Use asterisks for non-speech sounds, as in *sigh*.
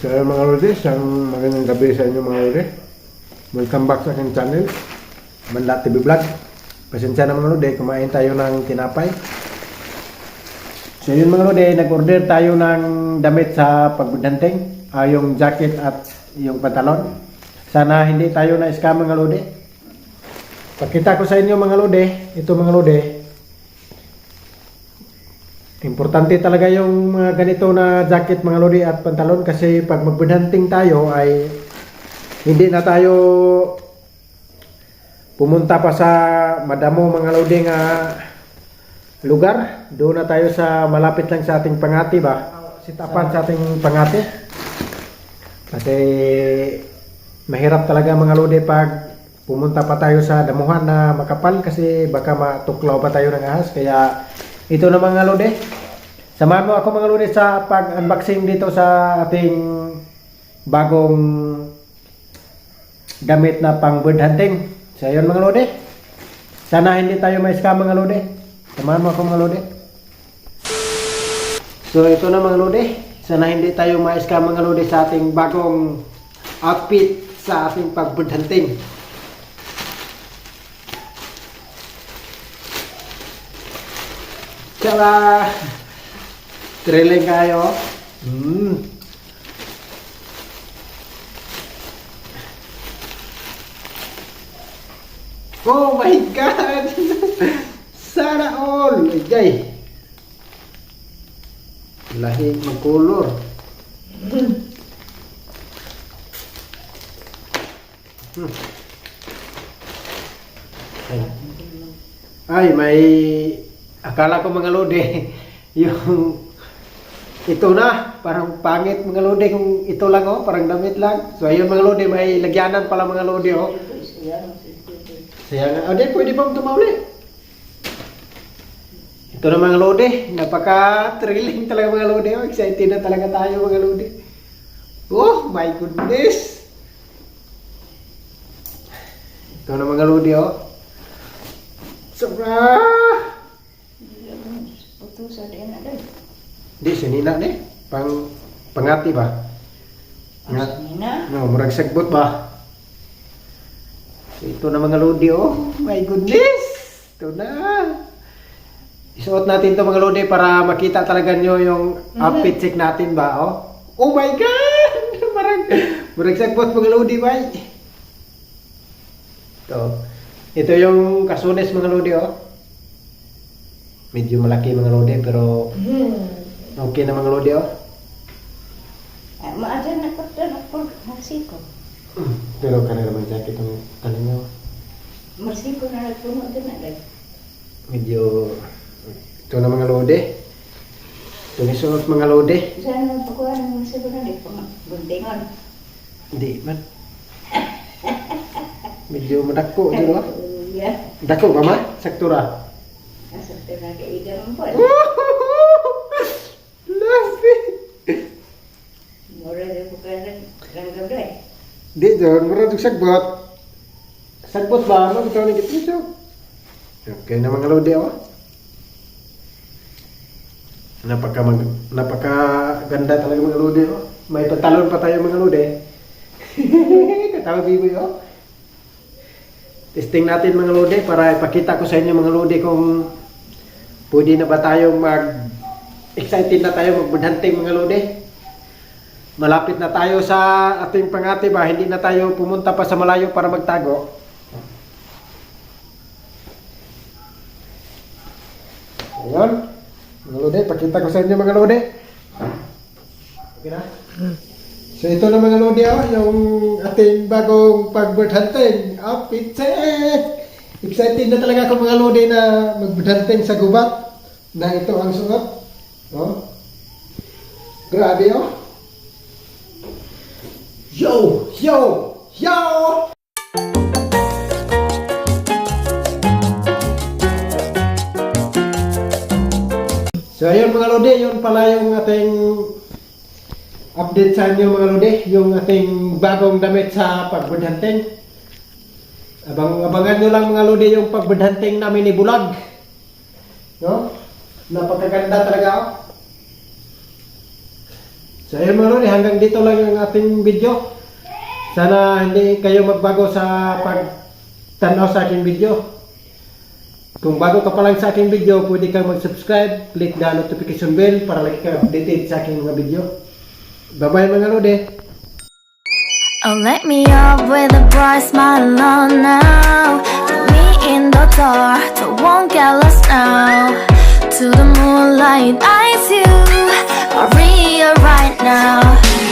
mga lodi, isang magandang gabi sa inyo mga lodi. Welcome back sa aking channel, Manla TV Vlog. Pasensya na mga lodi, kumain tayo ng tinapay. So yun mga lodi, nag-order tayo ng damit sa pagbudhanting, ah, yung jacket at yung pantalon. Sana hindi tayo na-scam mga lodi. Pakita ko sa inyo mga lodi, ito mga lodi, Importante talaga yung mga ganito na jacket mga lodi at pantalon kasi pag magbudhanting tayo ay hindi na tayo pumunta pa sa madamo mga lodi nga lugar. Doon na tayo sa malapit lang sa ating pangati ba? Sitapan sa ating pangati. Kasi mahirap talaga mga lodi pag pumunta pa tayo sa damuhan na makapal kasi baka matuklaw pa tayo ng ahas. Kaya ito na mga lodi. Samahan mo ako mga lodi sa pag-unboxing dito sa ating bagong damit na pang bird hunting. So yun mga lodi. Sana hindi tayo may scam mga lodi. Samahan mo ako mga lodi. So ito na mga lodi. Sana hindi tayo may scam mga lodi sa ating bagong outfit sa ating pag bird hunting. Tsaka, Trailing kayo. Hmm. Oh my God! *laughs* Sana all! Ajay! Lahi magkulor. Hmm. Ay, may akala ko mga lode *laughs* yung ito na, parang pangit mga lode kung ito lang oh, parang damit lang. So ayun mga lode, may lagyanan pala mga lode oh. Kaya nga, oh, di, pwede pa tumawli. Ito na mga lode, napaka-thrilling talaga mga lode oh. Excited na talaga tayo mga lode. Oh my goodness! Ito na mga lode oh. Sobra! Putusan din ada. Di, sinina ni. Pang, pangati ba? Nga. Nina. No, murag sagbot ba? Ito na mga lodi, oh. My goodness! Ito na. Isuot natin to mga lodi para makita talaga nyo yung outfit check natin ba, oh. Oh my God! *laughs* Marag, murag sagbot mga lodi, ba? Ito. Ito yung kasunes mga lodi, oh. Medyo malaki mga lodi, pero Hmm. okay na mga lodi, oh. Ah, Maaja na ko dan ako marsiko. Pero kana naman jacket ang ano nyo, Marsiko na nagpuno din na medyo ito na mga lode. Ito ni sunod mga lode. Sana na pagkuha ng marsiko na dai pang buntingon. Hindi man. Medyo madako dito. ah. *laughs* Ya. Dako ba ma? Saktura. Asa tira ka igan *laughs* mo po. Lafi. Mura din ko ka ranggam dai. Di doon, mura dug sagbot. Sagbot ba? Ano ito ni gitito? Okay na mga lode oh. Napaka mag, napaka ganda talaga mga lode oh. May pantalon pa tayo mga lode. Katawa biboy oh. Testing natin mga lode para ipakita ko sa inyo mga lode kung pwede na ba tayo mag excited na tayo magbudhanting mga lode. Malapit na tayo sa ating pangati ba, hindi na tayo pumunta pa sa malayo para magtago. Ayun. Mga lode, pakita ko sa inyo mga lode. Okay na? So ito na mga lodi oh, yung ating bagong pag-bird hunting. Outfit check! Excited na talaga ako mga lodi na mag-bird hunting sa gubat na ito ang suot. Oh. Grabe oh. Yo! Yo! Yo! So ayun mga lodi, yun pala yung ating update sa inyo mga lodi, yung ating bagong damit sa pagbudhanting. Abang abangan nyo lang mga lodi yung pagbudhanting namin ni Bulag. No? Napakaganda talaga oh. So ayun mga hanggang dito lang ang ating video. Sana hindi kayo magbago sa pagtanaw sa aking video. Kung bago ka pa lang sa aking video, pwede kang mag-subscribe, click the notification bell para lagi ka updated sa aking mga video. Bye-bye mga lodi. Oh, let me up with a bright smile on now. Put me in the dark, so won't get lost now. To the moonlight, eyes you, Maria right now.